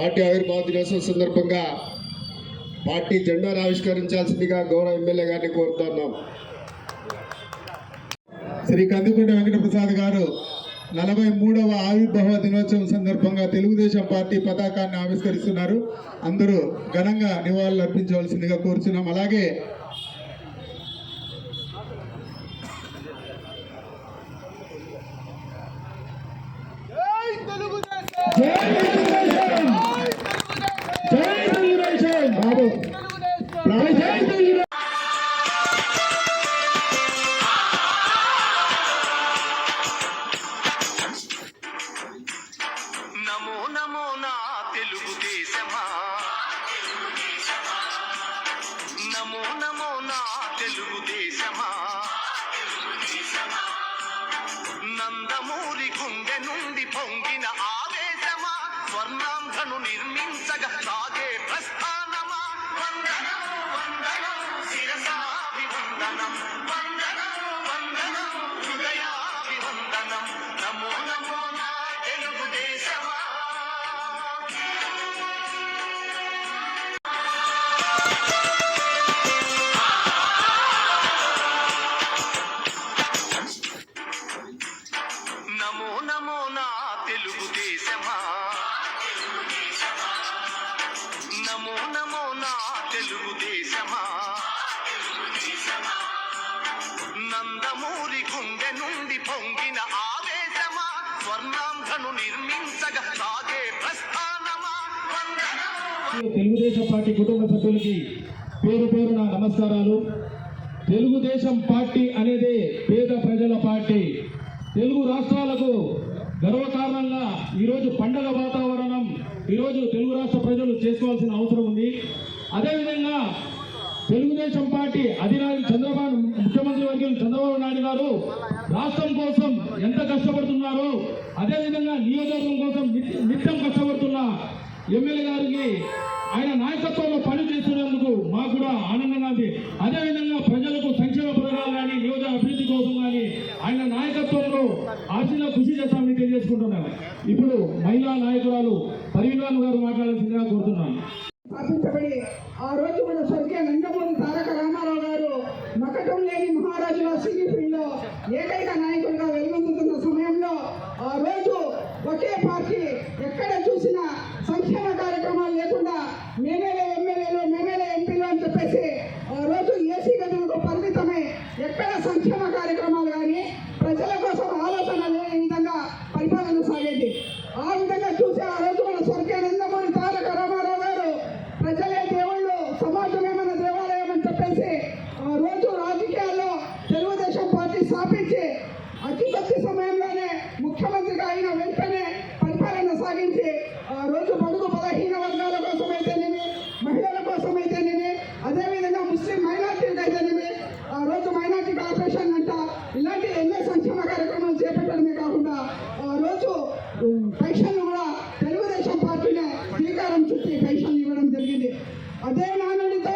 Party ఆవిర్భావ దినోత్సవం సందర్భంగా పార్టీ జెండాను ఆవిష్కరించాల్సిందిగా గౌరవ ఎమ్మెల్యే గారిని కోరుతున్నాం శ్రీ కందుకుంట వెంకటప్రసాద్ గారు నలభై మూడవ ఆవిర్భావ దినోత్సవం సందర్భంగా తెలుగుదేశం పార్టీ పతాకాన్ని ఆవిష్కరిస్తున్నారు. అందరూ ఘనంగా నివాళులు అర్పించవలసిందిగా కోరుచున్నాం. అలాగే జై నమో నా తెలుగుదేశమా నమో నమో నా తెలుగుదేశమా నందమూరి గుండె నుండి పొంగిన ఆవేశమా? స్వర్ణాంధను నిర్మించగా తెలుగుదేశమా? నమో నమో నా తెలుగుదేశమా? నందమూరి గుండె నుండి పొంగిన ఆవేశమా? స్వర్ణాంధను నిర్మించగా సాగే ప్రస్థానమా? తెలుగుదేశం పార్టీ కుటుంబ సభ్యులకి పేరు పేరున నమస్కారాలు. తెలుగుదేశం పార్టీ అనేది పేద ప్రజల పార్టీ. తెలుగు రాష్ట్రాలకు గర్వకారణంగా ఈరోజు పండగ వాతావరణం ఈరోజు తెలుగు రాష్ట్ర ప్రజలు చేసుకోవాల్సిన అవసరం ఉంది. అదేవిధంగా తెలుగుదేశం పార్టీ అధినాయకుడు చంద్రబాబు ముఖ్యమంత్రి వర్గం చంద్రబాబు నాయుడు గారు రాష్ట్రం కోసం ఎంత కష్టపడుతున్నారో అదేవిధంగా నియోజకవర్గం కోసం నిత్యం కష్టపడుతున్న ఎమ్మెల్యే గారికి ఆయన నాయకత్వంలో పని చేస్తున్నందుకు మాకు కూడా ఆనందంగా ఉంది. అదేవిధంగా ప్రజలకు సంక్షేమ పథకాలు కానీ నియోజక అభివృద్ధి కోసం కానీ ఆయన నాయకత్వంలో ఆశీల కృషి చేస్తామని తెలియజేసుకుంటున్నాను. ఇప్పుడు మహిళా నాయకురాలు పరివిలాన్ గారు మాట్లాడాల్సిందిగా కోరుతున్నాను. స్థాపించబడి ఆ రోజు మన స్వర్గీయ నందమూరి తారక రామారావు గారు మకటం లేని మహారాజుల సిరిఫీల్డ్లో ఏకైక నాయకుడిగా వెలుగొందుతున్న సమయంలో ఆ రోజు ఒకే పార్టీ ఎక్కడ చూసినా సంక్షేమ కార్యక్రమాలు లేకుండా మేమే ఎమ్మెల్యేలు మేమేలే ఎంపీలు అని చెప్పేసి ఆ రోజు ఏసీ గదులకు పరిమితమై ఎక్కడ సంక్షేమ కార్యక్రమాలు కానీ ప్రజల కోసం ఆలోచన లేని విధంగా పరిపాలన సాగేది ఆ విధంగా చూసి ఆ రోజు మన స్వర్గీయ నందమూరి తారక రామారావు గారు ప్రజలే దేవుళ్ళు సమాజమే మన దేవాలయం అని చెప్పేసి ఆ రోజు రాజకీయాల్లో తెలుగుదేశం పార్టీ స్థాపించి అతి కొద్ది సమయంలోనే ముఖ్యమంత్రిగా అయిన వెంటనే పరిపాలన సాగించి ఆ రోజు బడుగు బలహీన వర్గాల కోసం అయితేనేమి మహిళల కోసం అయితేనేమి అదేవిధంగా ముస్లిం మైనార్టీలకు అయితేనేమి ఆ రోజు మైనార్టీ కార్పొరేషన్ అంట ఇలాంటి ఎన్నో సంక్షేమ కార్యక్రమాలు చేపట్టడమే కాకుండా ఆ రోజు ఉమ్, పెన్షన్లు కూడా తెలుగుదేశం పార్టీనే శ్రీకారం చుట్టి పెన్షన్లు ఇవ్వడం జరిగింది అదే నానుడితో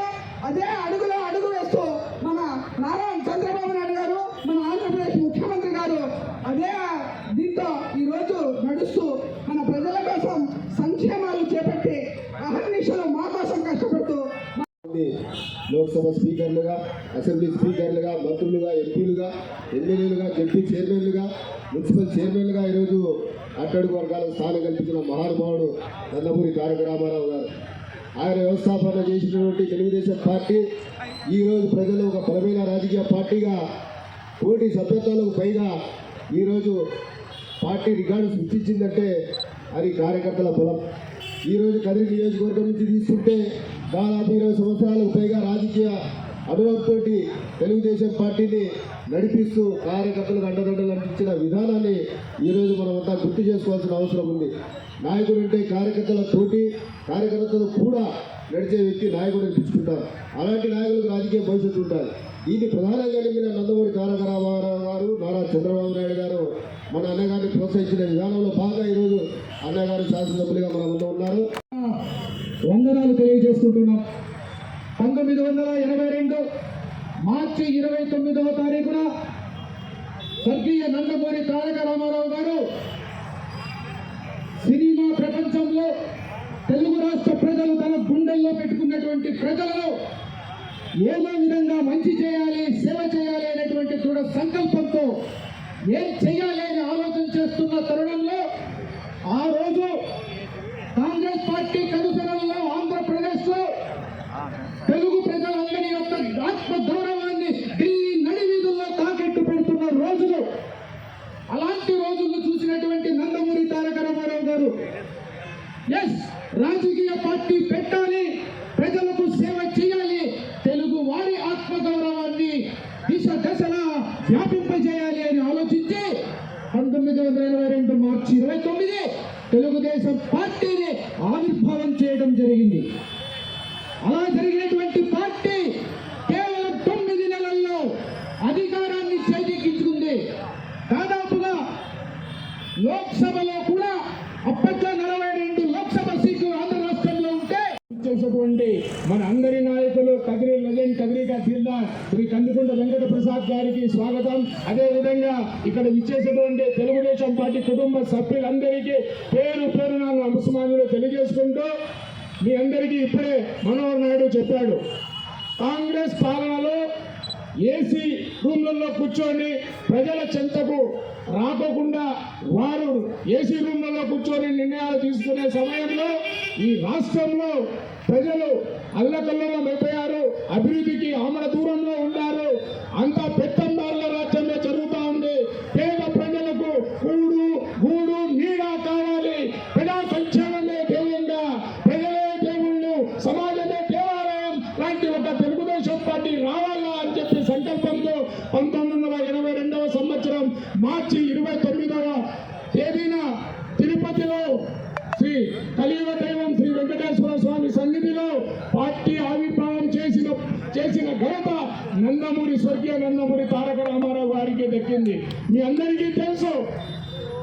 అదే అడుగులో అడుగు వేస్తూ మన నారా చంద్రబాబు నాయుడు గారు మన ఆంధ్రప్రదేశ్ ముఖ్యమంత్రి గారు అదే దీంతో ఈరోజు నడుస్తూ మన ప్రజల కోసం సంక్షేమాలు చేపట్టి అహర్నిశలు మా కోసం కష్టపడుతూ మంది లోక్సభ స్పీకర్లుగా అసెంబ్లీ స్పీకర్లుగా మంత్రులుగా ఎంపీలుగా ఎమ్మెల్యేలుగా జడ్పీ చైర్మన్లుగా మున్సిపల్ చైర్మన్లుగా ఈరోజు అట్టడుగు వర్గాలకు స్థానం కల్పించిన మహానుభావుడు నందమూరి తారక రామారావు గారు. ఆయన వ్యవస్థాపన చేసినటువంటి తెలుగుదేశం పార్టీ ఈరోజు ప్రజలు ఒక బలమైన రాజకీయ పార్టీగా కోటి సభ్యత్వాలకు పైగా ఈరోజు పార్టీ రికార్డు సృష్టించిందంటే అది కార్యకర్తల బలం. ఈరోజు కదిరి నియోజకవర్గం నుంచి తీసుకుంటే దాదాపు ఇరవై సంవత్సరాలకు పైగా రాజకీయ అనుభవంతో తెలుగుదేశం పార్టీని నడిపిస్తూ కార్యకర్తలకు అండదండలు అందించిన విధానాన్ని ఈరోజు మనమంతా గుర్తు చేసుకోవాల్సిన అవసరం ఉంది. నాయకుడు అంటే కార్యకర్తల తోటి కార్యకర్తలు కూడా నడిచే వ్యక్తి నాయకుడు అనిపించుకుంటారు. అలాంటి నాయకులకు రాజకీయ భవిష్యత్తు ఉంటారు దీన్ని ప్రధానంగా కలిగిన నందమూరి తారక రామారావు గారు నారా చంద్రబాబు నాయుడు గారు మన అన్నగారిని ప్రోత్సహించిన విధానంలో భాగంగా ఈరోజు అన్నగారు శాసనసభ్యులుగా మన ముందు ఉన్నారు. వందనాలు తెలియజేసుకుంటున్నాం. పంతొమ్మిది వందల ఎనభై రెండు మార్చి ఇరవై తొమ్మిదవ తారీఖున స్వర్గీయ నందమూరి తారక రామారావు గారు సినిమా ప్రపంచంలో తెలుగు రాష్ట్ర ప్రజలు తన గుండెల్లో పెట్టుకున్నటువంటి ప్రజలను ఏదో విధంగా మంచి చేయాలి సేవ చేయాలి అనేటువంటి దృఢ సంకల్పంతో ఏం చేయాలి అనే ఆలోచన చేస్తున్న తరుణంలో ఆ రోజు కాంగ్రెస్ పార్టీ కనుసరణలో ఆంధ్రప్రదేశ్లో తెలుగు ప్రజలందరి యొక్క ఆత్మ గౌరవాన్ని ఢిల్లీ నడివీధుల్లో తాకెట్టు పెడుతున్న రోజులు అలాంటి రోజులను చూసినటువంటి నందమూరి తారక రామారావు గారు ఎస్ రాజకీయ పార్టీ పెట్టాలి ప్రజలకు సేవ చేయాలి తెలుగు వారి ఆత్మ గౌరవాన్ని దిశ దశలా వ్యాపింపజేయాలి అని ఆలోచించి పంతొమ్మిది వందల ఎనభై రెండు మార్చి ఇరవై తొమ్మిది తెలుగుదేశం పార్టీని ఆవిర్భావం చేయడం జరిగింది అలా జరిగినటువంటి పార్టీ కేవలం తొమ్మిది నెలల్లో అధికారాన్ని చేజిక్కించుకుంది దాదాపుగా లోక్సభలో కూడా అప్పట్లో నలభై రెండు లోక్సభ సీట్లు ఆంధ్ర రాష్ట్రంలో ఉంటే చేసేటువంటి మన అందరి నాయకులు కదిరి లజన్ కదిరిగా తీర్థార్ శ్రీ కందుకుంట వెంకట ప్రసాద్ గారికి స్వాగతం. అదే విధంగా ఇక్కడ ఇచ్చేసేటువంటి తెలుగుదేశం పార్టీ కుటుంబ సభ్యులందరికీ పేరు పేరు నా నమస్మానులు తెలియజేసుకుంటూ మీ అందరికీ ఇప్పుడే మనోహర్ నాయుడు చెప్పాడు. కాంగ్రెస్ పాలనలో ఏసీ రూమ్లలో కూర్చొని ప్రజల చెంతకు రాకోకుండా వారు ఏసీ రూమ్లలో కూర్చొని నిర్ణయాలు తీసుకునే సమయంలో ఈ రాష్ట్రంలో ప్రజలు అల్లకల్లోలం అయిపోయారు. అభివృద్ధికి ఆమడ దూరంలో ఉన్నారు అంత పెద్ద రాజ్యంలో జరుగుతూ ఉంది పేద ప్రజలకు కూడు గూడు నీడ కావాలి ప్రజా సంక్షేమమే ధ్యేయంగా ప్రజలే దేవుళ్ళు సమాజమే దేవాలయం లాంటి ఒక తెలుగుదేశం పార్టీ రావాలా అని చెప్పి సంకల్పంతో పంతొమ్మిది వందల ఎనభై రెండవ సంవత్సరం మార్చి ఇరవై తొమ్మిదవ తేదీన తిరుపతిలో శ్రీ కలియుగ దైవం శ్రీ వెంకటేశ్వర స్వామి సన్నిధిలో పార్టీ ఆవిర్భావం చేసిన చేసిన ఘనత నందమూరి స్వర్గీయ నందమూరి తారక రామారావు గారికి దక్కింది మీ అందరికీ తెలుసు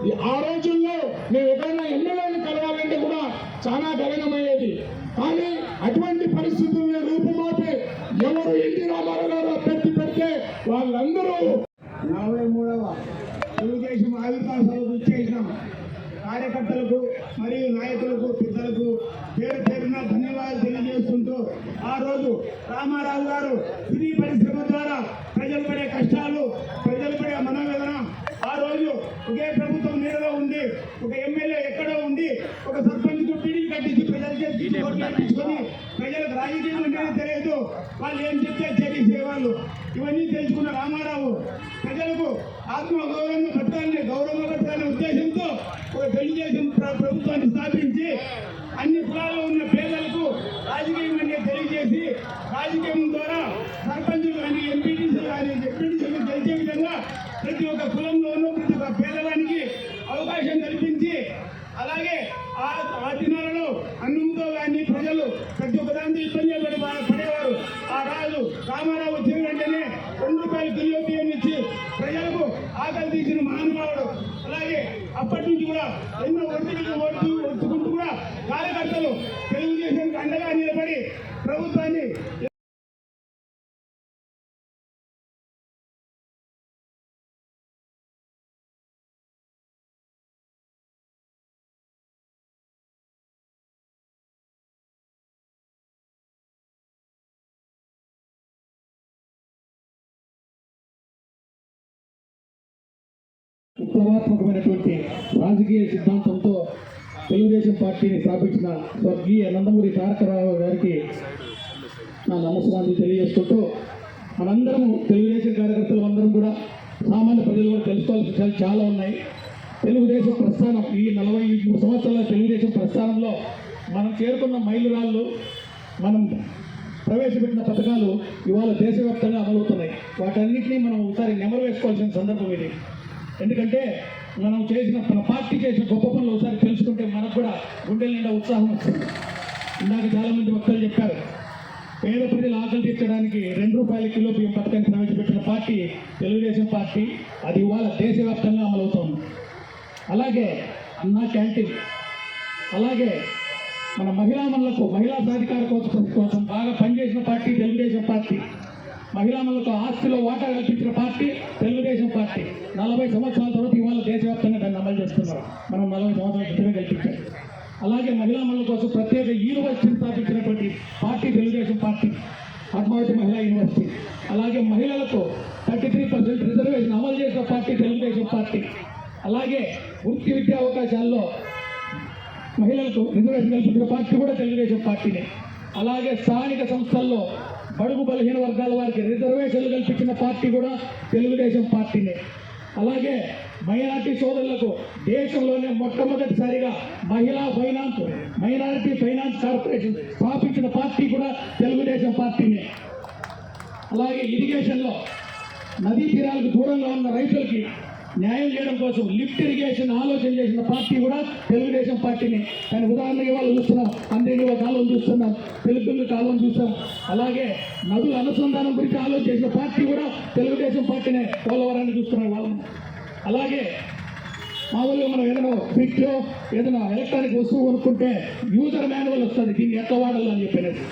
ఈ ఆ రోజుల్లో మేము ఎక్కడైనా ఎమ్మెల్యేని కలవాలంటే కూడా చాలా గగనమయ్యేది కానీ అటువంటి పరిస్థితుల్ని రూపుమాపి ఎవరు ఎన్టీ రామారావు గారు అభ్యర్థి పెడితే వాళ్ళందరూ నలభై మూడవ తెలుగుదేశం ఆవిర్భావ సభకు ఇచ్చేసిన కార్యకర్తలకు మరియు నాయకులకు పెద్దలకు పేరు పేరున ధన్యవాదాలు తెలియజేస్తుంటూ ఆ రోజు రామారావు గారు సినీ పరిశ్రమ ద్వారా ప్రజలు పడే కష్టాలు ప్రజలు పడే మనోవేదన ఆ రోజు ఒకే ప్రభుత్వం నీడలో ఉంది ఒక ఎమ్మెల్యే ఎక్కడో ఉంది ఒక సర్పంచ్ టీడీ కట్టించి ప్రజలకి ప్రజలకు రాజకీయం ఉంటేనే తెలియదు. వాళ్ళు ఏం చెప్తే చేసేవాళ్ళు ఇవన్నీ తెలుసుకున్న రామారావు ప్రజలకు ఆత్మ పెట్టాలని గౌరవం పెట్టాలనే ఉద్దేశంతో ఒక తెలుగుదేశం ప్రభుత్వాన్ని స్థాపించి అన్ని కులాల్లో ఉన్న పేదలకు రాజకీయం అనేది తెలియజేసి రాజకీయం ద్వారా సర్పంచులు కానీ ఎంపీటీసీలు కానీ ఎంపీటీసీలు తెలిసే విధంగా ప్రతి ఒక్క కులంలోనూ ప్రతి ఒక్క పేదవానికి అవకాశం కల్పించి అలాగే ఆ ఆ என்ன విప్లవాత్మకమైనటువంటి రాజకీయ సిద్ధాంతంతో తెలుగుదేశం పార్టీని స్థాపించిన స్వర్గీయ నందమూరి తారక రావు గారికి నా నమస్కారాన్ని తెలియజేసుకుంటూ మనందరం తెలుగుదేశం కార్యకర్తలు అందరం కూడా సామాన్య ప్రజలు కూడా తెలుసుకోవాల్సిన విషయాలు చాలా ఉన్నాయి. తెలుగుదేశం ప్రస్థానం ఈ నలభై మూడు సంవత్సరాల తెలుగుదేశం ప్రస్థానంలో మనం చేరుకున్న మైలురాళ్ళు మనం ప్రవేశపెట్టిన పథకాలు ఇవాళ దేశవ్యాప్తంగా అమలవుతున్నాయి. వాటన్నింటినీ మనం ఒకసారి నెమరు వేసుకోవాల్సిన సందర్భం ఇది. ఎందుకంటే మనం చేసిన మన పార్టీ చేసిన గొప్ప పనులు ఒకసారి తెలుసుకుంటే మనకు కూడా గుండెల నిండా ఉత్సాహం వస్తుంది. ఇందాక చాలా మంది వక్తలు చెప్పారు పేద ప్రజలు ఆకలి తీర్చడానికి రెండు రూపాయల కిలో బియ్యం పథకాన్ని ప్రవేశపెట్టిన పార్టీ తెలుగుదేశం పార్టీ అది ఇవాళ దేశవ్యాప్తంగా అమలవుతోంది. అలాగే అన్నా క్యాంటీన్ అలాగే మన మహిళా మనులకు మహిళా సాధికార కోసం కోసం బాగా పనిచేసిన పార్టీ తెలుగుదేశం పార్టీ. మహిళా ఆస్తిలో వాటా కల్పించిన పార్టీ తెలుగుదేశం పార్టీ. నలభై సంవత్సరాల తర్వాత ఇవాళ దేశవ్యాప్తంగా దాన్ని అమలు చేస్తున్నారు. మనం నలభై సంవత్సరాల క్రితమే కల్పించాం అలాగే మహిళా కోసం ప్రత్యేక యూనివర్సిటీ స్థాపించినటువంటి పార్టీ తెలుగుదేశం పార్టీ పద్మావతి మహిళా యూనివర్సిటీ. అలాగే మహిళలకు థర్టీ త్రీ పర్సెంట్ రిజర్వేషన్ అమలు చేసిన పార్టీ తెలుగుదేశం పార్టీ. అలాగే వృత్తి విద్యా అవకాశాల్లో మహిళలకు రిజర్వేషన్ కల్పించిన పార్టీ కూడా తెలుగుదేశం పార్టీనే. అలాగే స్థానిక సంస్థల్లో బడుగు బలహీన వర్గాల వారికి రిజర్వేషన్లు కల్పించిన పార్టీ కూడా తెలుగుదేశం పార్టీనే. అలాగే మైనార్టీ సోదరులకు దేశంలోనే మొట్టమొదటిసారిగా మహిళా ఫైనాన్స్ మైనారిటీ ఫైనాన్స్ కార్పొరేషన్ స్థాపించిన పార్టీ కూడా తెలుగుదేశం పార్టీనే. అలాగే ఇరిగేషన్లో నదీ తీరాలకు దూరంగా ఉన్న రైతులకి న్యాయం చేయడం కోసం లిఫ్ట్ ఇరిగేషన్ ఆలోచన చేసిన పార్టీ కూడా తెలుగుదేశం పార్టీని. కానీ ఉదాహరణకి వాళ్ళు చూస్తున్నాం అందరినీ కాలం చూస్తున్నాం తెలుగులు కాలం చూస్తాం అలాగే నదుల అనుసంధానం గురించి ఆలోచన చేసిన పార్టీ కూడా తెలుగుదేశం పార్టీనే పోలవరాన్ని చూస్తున్నాం వాళ్ళని. అలాగే మామూలుగా మనం ఏదైనా ఫ్రిడ్జ్ ఏదైనా ఎలక్ట్రానిక్ వస్తువు కొనుక్కుంటే యూజర్ మాన్యువల్ వస్తుంది దీన్ని ఎట్లా వాడాలని చెప్పినది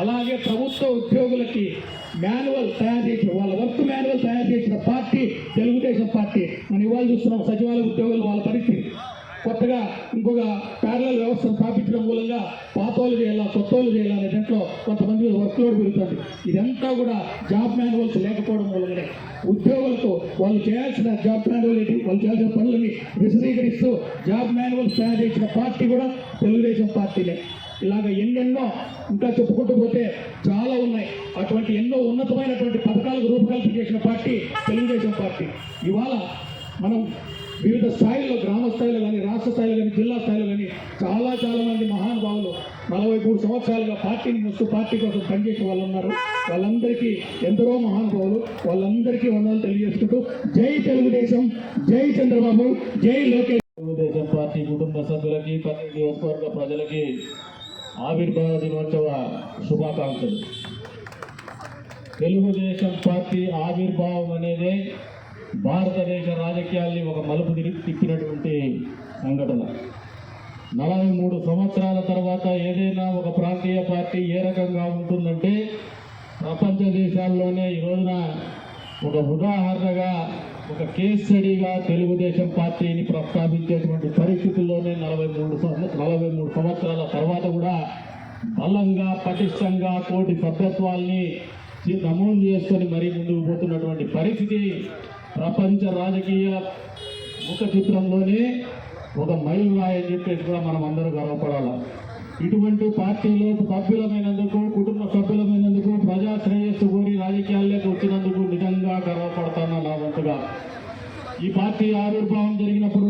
అలాగే ప్రభుత్వ ఉద్యోగులకి మాన్యువల్ తయారు చేసిన వాళ్ళ వర్క్ మాన్యువల్ తయారు చేసిన పార్టీ తెలుగుదేశం పార్టీ మనం ఇవాళ చూస్తున్నాం. సచివాలయ ఉద్యోగులు వాళ్ళ పరిస్థితి. కొత్తగా ఇంకొక ప్యారల వ్యవస్థను స్థాపించడం మూలంగా పాతోళ్ళు చేయాలా కొత్తోళ్ళు చేయాలా అనే దాంట్లో కొంతమంది వర్క్ లోడ్ పెరుగుతుంది. ఇదంతా కూడా జాబ్ మాన్యువల్స్ లేకపోవడం మూలంగానే. ఉద్యోగులకు వాళ్ళు చేయాల్సిన జాబ్ మాన్యువల్ ఏంటి? వాళ్ళు చేయాల్సిన పనులని విశదీకరిస్తూ జాబ్ మాన్యువల్స్ తయారు చేసిన పార్టీ కూడా తెలుగుదేశం పార్టీనే. ఇలాగ ఎన్నెన్నో ఇంకా చెప్పుకుంటూ పోతే చాలా ఉన్నాయి. అటువంటి ఎన్నో ఉన్నతమైనటువంటి పథకాలకు రూపకల్పన చేసిన పార్టీ తెలుగుదేశం పార్టీ. ఇవాళ మనం వివిధ స్థాయిల్లో గ్రామ స్థాయిలో కానీ రాష్ట్ర స్థాయిలో కానీ జిల్లా స్థాయిలో కానీ చాలా చాలా మంది మహానుభావులు నలభై మూడు సంవత్సరాలుగా పార్టీని ముస్తూ పార్టీ కోసం పనిచేసే వాళ్ళు ఉన్నారు. వాళ్ళందరికీ ఎందరో మహానుభావులు వాళ్ళందరికీ వందలు తెలియజేసుకుంటూ జై తెలుగుదేశం జై చంద్రబాబు జై లోకేష్. తెలుగుదేశం పార్టీ కుటుంబ సభ్యులకి ప్రతి నియోజకవర్గ ప్రజలకి ఆవిర్భావ దినోత్సవ శుభాకాంక్షలు. తెలుగుదేశం పార్టీ ఆవిర్భావం అనేది భారతదేశ రాజకీయాల్ని ఒక మలుపు తిరిగి తిప్పినటువంటి సంఘటన. నలభై మూడు సంవత్సరాల తర్వాత ఏదైనా ఒక ప్రాంతీయ పార్టీ ఏ రకంగా ఉంటుందంటే ప్రపంచ దేశాల్లోనే ఈ రోజున ఒక ఉదాహరణగా ఒక కేస్ స్టడీగా తెలుగుదేశం పార్టీని ప్రస్తావించేటువంటి పరిస్థితుల్లోనే నలభై మూడు నలభై మూడు సంవత్సరాల తర్వాత కూడా బలంగా పటిష్టంగా కోటి సభ్యత్వాల్ని నమోదు చేసుకొని మరీ ముందుకు పోతున్నటువంటి పరిస్థితి ప్రపంచ రాజకీయ ముఖ చిత్రంలోనే ఒక మైలు రాయి అని చెప్పేసి కూడా మనం అందరూ గర్వపడాలి. ఇటువంటి పార్టీలో సభ్యులమైనందుకు కుటుంబ సభ్యులమైనందుకు ప్రజా శ్రేయస్సు కోరి రాజకీయాల్లోకి వచ్చినందుకు చాలా గర్వపడతాను నా వంతుగా ఈ పార్టీ ఆవిర్భావం జరిగినప్పుడు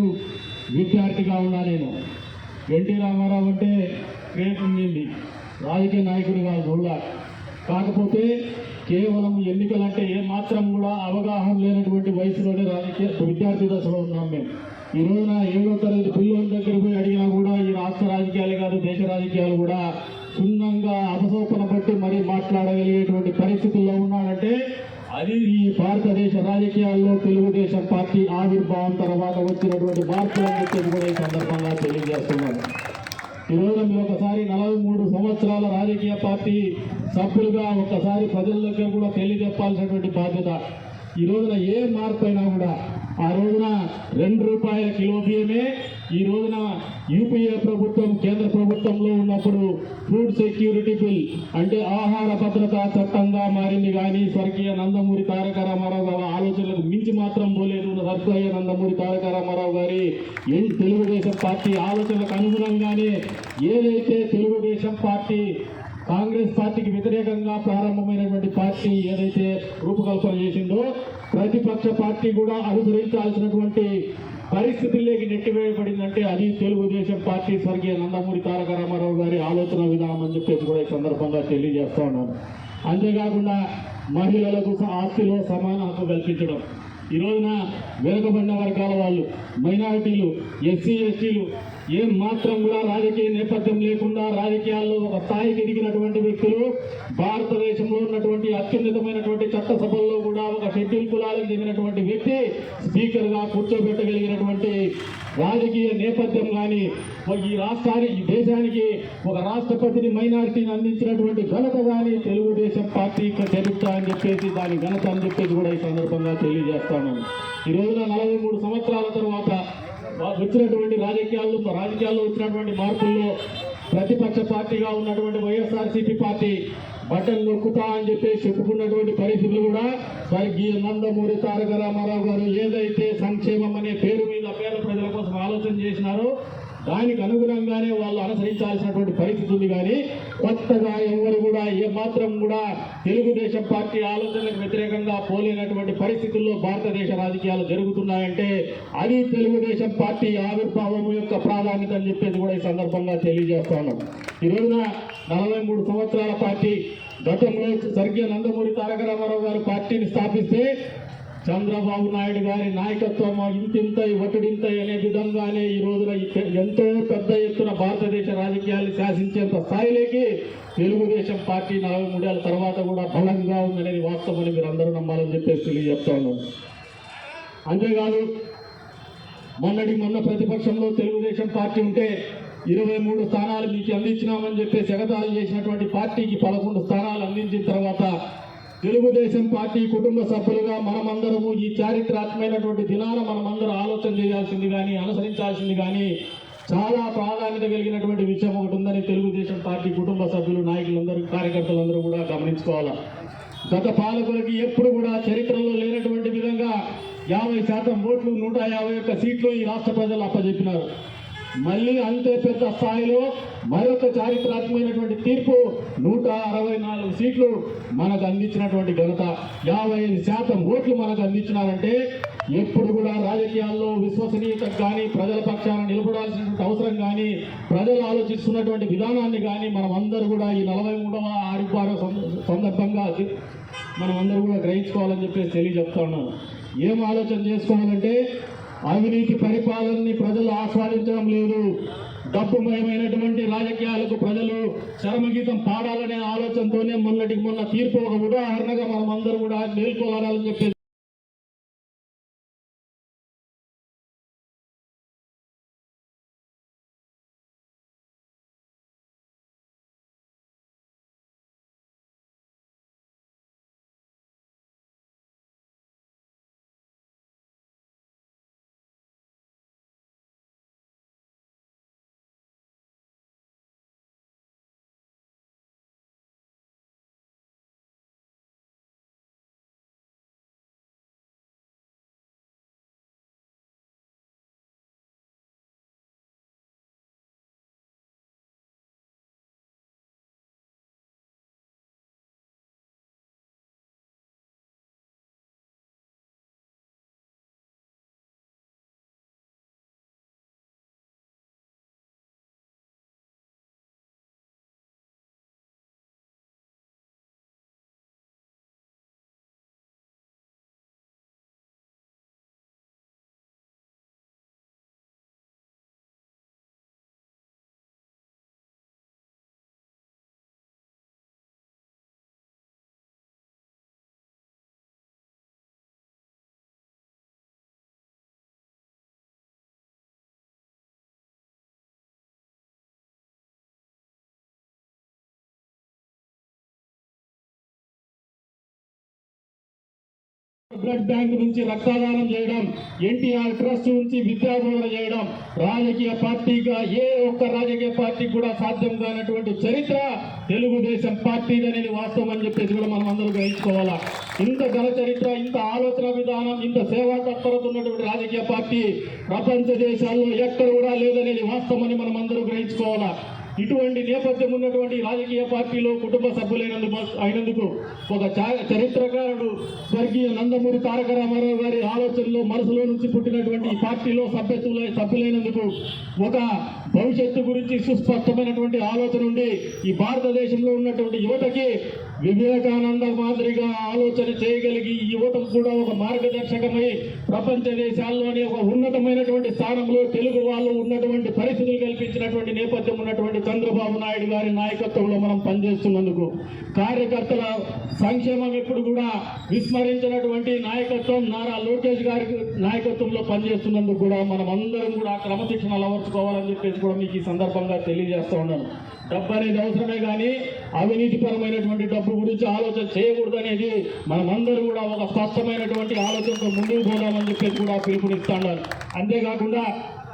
విద్యార్థిగా ఉన్నా నేను. ఎన్టీ రామారావు అంటే ప్రేమింది ఉండింది. రాజకీయ నాయకుడిగా చూడాలి కాకపోతే కేవలం ఎన్నికలంటే ఏ మాత్రం కూడా అవగాహన లేనటువంటి వయసులోనే రాజకీయ విద్యార్థి దశలో ఉన్నాం మేము. ఈ రోజున ఏడో తరగతి పిల్లల దగ్గర పోయి అడిగినా కూడా ఈ రాష్ట్ర రాజకీయాలు కాదు దేశ రాజకీయాలు కూడా క్షుణ్ణంగా అపసోపన బట్టి మరీ మాట్లాడగలిగేటువంటి పరిస్థితుల్లో ఉన్నాడంటే అది ఈ భారతదేశ రాజకీయాల్లో తెలుగుదేశం పార్టీ ఆవిర్భావం తర్వాత వచ్చినటువంటి మార్పులు అని కూడా ఈ సందర్భంగా తెలియజేస్తున్నాను. ఈరోజు మీరు ఒకసారి నలభై మూడు సంవత్సరాల రాజకీయ పార్టీ సభ్యులుగా ఒక్కసారి ప్రజల్లోకి కూడా తెలియజెప్పాల్సినటువంటి బాధ్యత ఈ రోజున ఏ మార్పు అయినా కూడా ఆ రోజున రెండు రూపాయల కిలో బియ్యమే ఈ రోజున యూపీఏ ప్రభుత్వం కేంద్ర ప్రభుత్వంలో ఉన్నప్పుడు ఫుడ్ సెక్యూరిటీ బిల్ అంటే ఆహార భద్రత చట్టంగా మారింది కానీ స్వర్గీయ నందమూరి తారక రామారావు గారి ఆలోచనలకు మించి మాత్రం పోలేదు స్వర్గీయ నందమూరి తారక రామారావు గారి తెలుగుదేశం పార్టీ ఆలోచనలకు అనుగుణంగానే ఏదైతే తెలుగుదేశం పార్టీ కాంగ్రెస్ పార్టీకి వ్యతిరేకంగా ప్రారంభమైనటువంటి పార్టీ ఏదైతే రూపకల్పన చేసిందో ప్రతిపక్ష పార్టీ కూడా అనుసరించాల్సినటువంటి పరిస్థితుల్లోకి నెట్టివేయబడిందంటే అది తెలుగుదేశం పార్టీ స్వర్గీయ నందమూరి తారక రామారావు గారి ఆలోచన విధానం అని చెప్పేసి కూడా ఈ సందర్భంగా తెలియజేస్తా ఉన్నాను. అంతేకాకుండా మహిళలకు ఆస్తిలో సమాన హక్కు కల్పించడం. ఈ రోజున వెనుకబడిన వర్గాల వాళ్ళు మైనారిటీలు ఎస్సీ ఎస్టీలు ఏం మాత్రం కూడా రాజకీయ నేపథ్యం లేకుండా రాజకీయాల్లో ఒక స్థాయికి ఎదిగినటువంటి వ్యక్తులు భారతదేశంలో ఉన్నటువంటి అత్యున్నతమైనటువంటి చట్టసభల్లో కూడా ఒక షెడ్యూల్ కులాలకు చెందినటువంటి వ్యక్తి స్పీకర్గా కూర్చోబెట్టగలిగినటువంటి రాజకీయ నేపథ్యం కానీ ఈ రాష్ట్రానికి ఈ దేశానికి ఒక రాష్ట్రపతిని మైనారిటీని అందించినటువంటి ఘనత కానీ తెలుగుదేశం పార్టీ చరిత్ర అని చెప్పేసి దాని ఘనత అని చెప్పేసి కూడా ఈ సందర్భంగా తెలియజేస్తాను ఈ రోజున నలభై మూడు సంవత్సరాల తర్వాత వచ్చినటువంటి రాజకీయాల్లో రాజకీయాల్లో వచ్చినటువంటి మార్పుల్లో ప్రతిపక్ష పార్టీగా ఉన్నటువంటి వైఎస్ఆర్సీపీ పార్టీ బట్టలు నొక్కుతా అని చెప్పేసి చెప్పుకున్నటువంటి పరిస్థితులు కూడా స్వర్గీయ నందమూరి తారక రామారావు గారు ఏదైతే సంక్షేమం అనే పేరు మీద పేద ప్రజల కోసం ఆలోచన చేసినారో దానికి అనుగుణంగానే వాళ్ళు అనుసరించాల్సినటువంటి పరిస్థితి ఉంది కానీ కొత్తగా ఎవరు కూడా ఏమాత్రం కూడా తెలుగుదేశం పార్టీ ఆలోచనలకు వ్యతిరేకంగా పోలేనటువంటి పరిస్థితుల్లో భారతదేశ రాజకీయాలు జరుగుతున్నాయంటే అది తెలుగుదేశం పార్టీ ఆవిర్భావం యొక్క ప్రాధాన్యత అని చెప్పేసి కూడా ఈ సందర్భంగా తెలియజేస్తా ఉన్నాం. ఈ రోజున నలభై మూడు సంవత్సరాల పార్టీ గతంలో స్వర్గీయ నందమూరి తారక రామారావు గారు పార్టీని స్థాపిస్తే చంద్రబాబు నాయుడు గారి నాయకత్వం ఇంతింతై ఒటిడింతై అనే విధంగానే ఈ రోజున ఎంతో పెద్ద ఎత్తున భారతదేశ రాజకీయాలు శాసించేంత స్థాయిలోకి తెలుగుదేశం పార్టీ నలభై మూడేళ్ళ తర్వాత కూడా బలంగా ఉందనేది వాస్తవం మీరు అందరూ నమ్మాలని చెప్పేసి తెలియజెప్తాను అంతేకాదు మొన్నటి మొన్న ప్రతిపక్షంలో తెలుగుదేశం పార్టీ ఉంటే ఇరవై మూడు స్థానాలు మీకు అందించినామని చెప్పేసి ఎగతాళి చేసినటువంటి పార్టీకి పదకొండు స్థానాలు అందించిన తర్వాత తెలుగుదేశం పార్టీ కుటుంబ సభ్యులుగా మనమందరము ఈ చారిత్రాత్మకమైనటువంటి దినాన మనమందరూ ఆలోచన చేయాల్సింది కానీ అనుసరించాల్సింది కానీ చాలా ప్రాధాన్యత కలిగినటువంటి విషయం ఒకటి ఉందని తెలుగుదేశం పార్టీ కుటుంబ సభ్యులు నాయకులందరూ కార్యకర్తలందరూ కూడా గమనించుకోవాలి. గత పాలకులకి ఎప్పుడు కూడా చరిత్రలో లేనటువంటి విధంగా యాభై శాతం ఓట్లు నూట యాభై ఒక్క సీట్లు ఈ రాష్ట్ర ప్రజలు అప్పజెప్పినారు. మళ్ళీ అంతే పెద్ద స్థాయిలో మరొక చారిత్రాత్మకమైనటువంటి తీర్పు నూట అరవై నాలుగు సీట్లు మనకు అందించినటువంటి ఘనత. యాభై ఐదు శాతం ఓట్లు మనకు అందించినారంటే ఎప్పుడు కూడా రాజకీయాల్లో విశ్వసనీయత కానీ ప్రజల పక్షాన నిలబడాల్సినటువంటి అవసరం కానీ ప్రజలు ఆలోచిస్తున్నటువంటి విధానాన్ని కానీ మనం అందరూ కూడా ఈ నలభై మూడవ ఆరిపార సందర్భంగా మనం అందరూ కూడా గ్రహించుకోవాలని చెప్పేసి తెలియజెప్తా ఉన్నాను. ఏం ఆలోచన చేసుకోవాలంటే అవినీతి పరిపాలనని ప్రజలు ఆస్వాదించడం లేదు. డబ్బుమయమైనటువంటి రాజకీయాలకు ప్రజలు చరమగీతం పాడాలనే ఆలోచనతోనే మొన్నటికి మొన్న తీర్పు ఒక ఉదాహరణగా మనం అందరూ కూడా నేర్చుకోవాలని చెప్పేసి బ్లడ్ బ్యాంక్ నుంచి రక్తదానం చేయడం ఎన్టీఆర్ ట్రస్ట్ నుంచి విద్యాబోధన చేయడం రాజకీయ పార్టీగా ఏ ఒక్క రాజకీయ పార్టీకి కూడా సాధ్యం కానటువంటి చరిత్ర తెలుగుదేశం పార్టీది అనేది వాస్తవం అని చెప్పేసి కూడా మనం అందరూ గ్రహించుకోవాలా? ఇంత ఘన చరిత్ర ఇంత ఆలోచన విధానం ఇంత సేవా తత్పరత ఉన్నటువంటి రాజకీయ పార్టీ ప్రపంచ దేశాల్లో ఎక్కడ కూడా లేదనేది వాస్తవం అని మనం అందరూ గ్రహించుకోవాలా? ఇటువంటి నేపథ్యం ఉన్నటువంటి రాజకీయ పార్టీలో కుటుంబ సభ్యులైనందుకు అయినందుకు ఒక చరిత్రకారుడు స్వర్గీయ నందమూరి తారక రామారావు గారి ఆలోచనలో మనసులో నుంచి పుట్టినటువంటి ఈ పార్టీలో సభ్యత్వులై సభ్యులైనందుకు ఒక భవిష్యత్తు గురించి సుస్పష్టమైనటువంటి ఆలోచన ఉండి ఈ భారతదేశంలో ఉన్నటువంటి యువతకి వివేకానంద మాదిరిగా ఆలోచన చేయగలిగి ఈ యువతకు కూడా ఒక మార్గదర్శకమై ప్రపంచ దేశాల్లోనే ఒక ఉన్నతమైనటువంటి స్థానంలో తెలుగు వాళ్ళు ఉన్నటువంటి పరిస్థితులు కల్పించినటువంటి నేపథ్యం ఉన్నటువంటి చంద్రబాబు నాయుడు గారి నాయకత్వంలో మనం పనిచేస్తున్నందుకు కార్యకర్తల సంక్షేమం ఎప్పుడు కూడా విస్మరించినటువంటి నాయకత్వం నారా లోకేష్ గారి నాయకత్వంలో పనిచేస్తున్నందుకు కూడా మనం అందరం కూడా క్రమశిక్షణ అలవర్చుకోవాలని చెప్పేసి కూడా మీకు ఈ సందర్భంగా తెలియజేస్తా ఉన్నాను. డబ్బు అనేది అవసరమే కానీ అవినీతిపరమైనటువంటి డబ్బు గురించి ఆలోచన చేయకూడదు అనేది మనమందరూ కూడా ఒక స్పష్టమైనటువంటి ఆలోచనతో ముందుకు పోదామని చెప్పేసి కూడా పిలుపునిస్తాను అంతేకాకుండా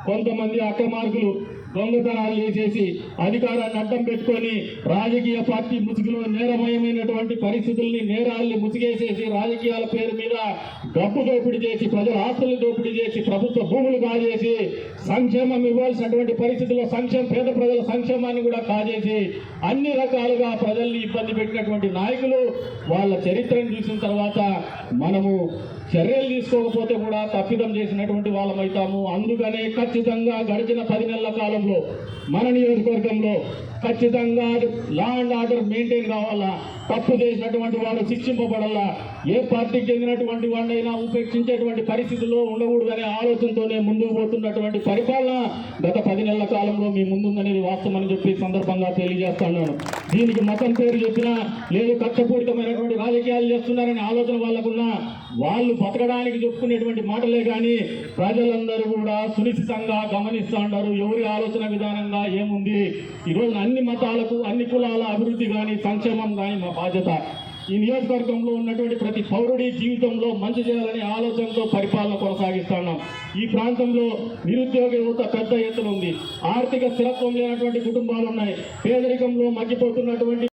కొంతమంది అక్రమార్కులు దొంగతనాలు చేసేసి అధికారాన్ని అడ్డం పెట్టుకొని రాజకీయ పార్టీ ముసుగులో నేరమయమైనటువంటి పరిస్థితుల్ని నేరాల్ని ముసిగేసేసి రాజకీయాల పేరు మీద డబ్బు దోపిడీ చేసి ప్రజల ఆస్తులు దోపిడీ చేసి ప్రభుత్వ భూములు కాజేసి సంక్షేమం ఇవ్వాల్సినటువంటి పరిస్థితుల్లో సంక్షేమ పేద ప్రజల సంక్షేమాన్ని కూడా కాజేసి అన్ని రకాలుగా ప్రజల్ని ఇబ్బంది పెట్టినటువంటి నాయకులు వాళ్ళ చరిత్రను చూసిన తర్వాత మనము చర్యలు తీసుకోకపోతే కూడా తప్పిదం చేసినటువంటి వాళ్ళమైతాము. అందుకనే ఖచ్చితంగా గడిచిన పది నెలల కాలం నియోజకవర్గంలో. మన నియోజకవర్గంలో ఖచ్చితంగా లా అండ్ ఆర్డర్ మెయింటైన్ కావాలా? తప్పు చేసినటువంటి వాడు శిక్షింపబడాలా? ఏ పార్టీకి చెందినటువంటి వాడినైనా ఉపేక్షించేటువంటి పరిస్థితుల్లో ఉండకూడదనే ఆలోచనతోనే ముందుకు పోతున్నటువంటి పరిపాలన గత పది నెలల కాలంలో మీ ముందుందనేది వాస్తవం అని చెప్పి సందర్భంగా తెలియజేస్తున్నాను. దీనికి మతం పేరు చెప్పినా లేదు కక్షపూరితమైనటువంటి రాజకీయాలు చేస్తున్నారనే ఆలోచన వాళ్ళకున్నా వాళ్ళు బతకడానికి చెప్పుకునేటువంటి మాటలే కానీ ప్రజలందరూ కూడా సునిశ్చితంగా గమనిస్తూ ఎవరి ఆలోచన విధానంగా ఏముంది? ఈరోజు అన్ని మతాలకు అన్ని కులాల అభివృద్ధి కానీ సంక్షేమం కానీ మా బాధ్యత. ఈ నియోజకవర్గంలో ఉన్నటువంటి ప్రతి పౌరుడి జీవితంలో మంచి చేయాలనే ఆలోచనతో పరిపాలన కొనసాగిస్తున్నాం ఈ ప్రాంతంలో నిరుద్యోగ యువత పెద్ద ఎత్తున ఉంది. ఆర్థిక స్థిరత్వం లేనటువంటి కుటుంబాలు ఉన్నాయి. పేదరికంలో మగ్గిపోతున్నటువంటి